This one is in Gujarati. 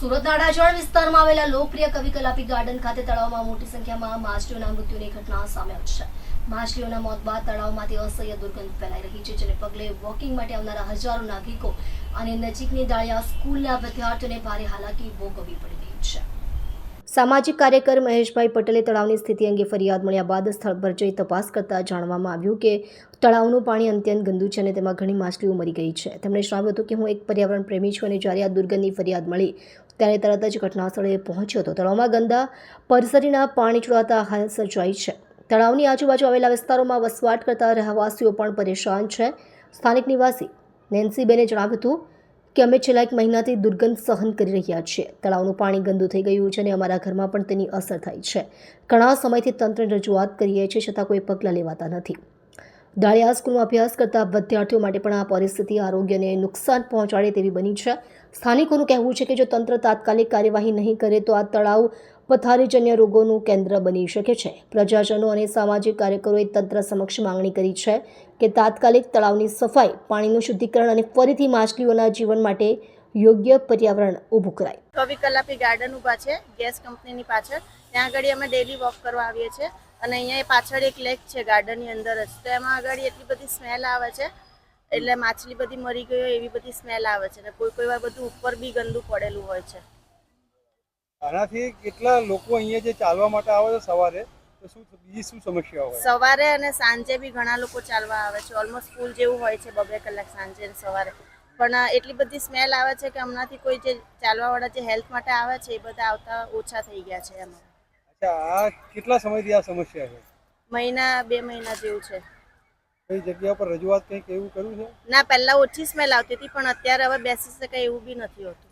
સુરતના અડાજણ વિસ્તારમાં આવેલા લોકપ્રિય કવિ કલાપી ગાર્ડન ખાતે તળાવમાં મોટી સંખ્યામાં માછલીઓના મૃત્યુની ઘટના સામે આવી છે. માછલીઓના મોત બાદ તળાવમાંથી અસહ્ય દુર્ગંધ ફેલાઈ રહી છે, જેને પગલે વોકિંગ માટે આવનારા હજારો નાગરિકો અને નજીકની દાળિયા સ્કૂલના વિદ્યાર્થીઓને ભારે હાલાકી ભોગવવી પડી રહી છે. સામાજિક કાર્યકર મહેશભાઈ પટેલે તળાવની સ્થિતિ અંગે ફરિયાદ મળ્યા બાદ સ્થળ પર જઈ તપાસ કરતા જાણવામાં આવ્યું કે તળાવનું પાણી અત્યંત ગંદુ છે અને તેમાં ઘણી માછલીઓ મરી ગઈ છે. તેમણે જણાવ્યું હતું કે હું એક પર્યાવરણ પ્રેમી છું અને જ્યારે આ દુર્ગંધની ફરિયાદ મળી ત્યારે તરત જ ઘટના સ્થળે પહોંચ્યો હતો. તળાવમાં ગંદા પરસરીના પાણી છોડાતા હાલ સર્જાઈ છે. તળાવની આજુબાજુ આવેલા વિસ્તારોમાં વસવાટ કરતા રહેવાસીઓ પણ પરેશાન છે. સ્થાનિક નિવાસી નેન્સીબેને જણાવ્યું હતું કે અમે છેલ્લા એક મહિનાથી દુર્ગંધ સહન કરી રહ્યા છીએ. તળાવનું પાણી ગંદુ થઈ ગયું છે અને અમારા ઘરમાં પણ તેની અસર થાય છે. ઘણા સમયથી તંત્રને રજૂઆત કરીએ છીએ છતાં કોઈ પગલાં લેવાતા નથી. દાળિયા સ્કૂલમાં અભ્યાસ કરતા વિદ્યાર્થીઓ માટે પણ આ પરિસ્થિતિ આરોગ્યને નુકસાન પહોંચાડે તેવી બની છે. સ્થાનિકોનું કહેવું છે કે જો તંત્ર તાત્કાલિક કાર્યવાહી નહીં કરે તો આ તળાવ પથારીજન્ય રોગોનું કેન્દ્ર બની શકે છે. પ્રજાજનો અને સામાજિક કાર્યકરોએ તંત્ર સમક્ષ માંગણી કરી છે કે તાત્કાલિક તળાવની સફાઈ, પાણીનું શુદ્ધિકરણ અને ફરીથી માછલીઓના જીવન માટે યોગ્ય પર્યાવરણ ઊભું કરાય. કવિ કલાપી ગાર્ડન ઊભા છે, ગેસ કંપનીની પાછળ. ત્યાં આગળ અમે ડેલી વોક કરવા આવીએ છીએ. અને અહીંયા પાછળ એક લેક છે ગાર્ડનની અંદર જ. તો એમાં આગળ એટલી બધી સ્મેલ આવે છે એટલે માછલી બધી મરી ગઈ હોય એવી બધી સ્મેલ આવે છે અને કોઈ કોઈ વાર બધું ઉપર બી ગંદુ પડેલું હોય છે. આનાથી કેટલા લોકો અહીંયા જે ચાલવા માટે આવે છે સવારે? તો શું બીજી શું સમસ્યા હોય? સવારે અને સાંજે બી ઘણા લોકો ચાલવા આવે છે. ઓલમોસ્ટ ફૂલ જેવું હોય છે બબે કલાક સાંજે અને સવારે. પણ એટલી બધી સ્મેલ આવે છે કે હમણાંથી કોઈ જે ચાલવાવાળા જે હેલ્થ માટે આવે છે એ બધા આવતા ઓછા થઈ ગયા છે એમાં. અચ્છા આ કેટલા સમયથી આ સમસ્યા છે? મહિના બે મહિના જેવું છે. કઈ જગ્યા પર રજૂઆત કંઈક એવું કર્યું છે? ના પહેલા ઓછી સ્મેલ આવતી હતી પણ અત્યારે હવે બેસી શકાય એવું બી નથી હોતું.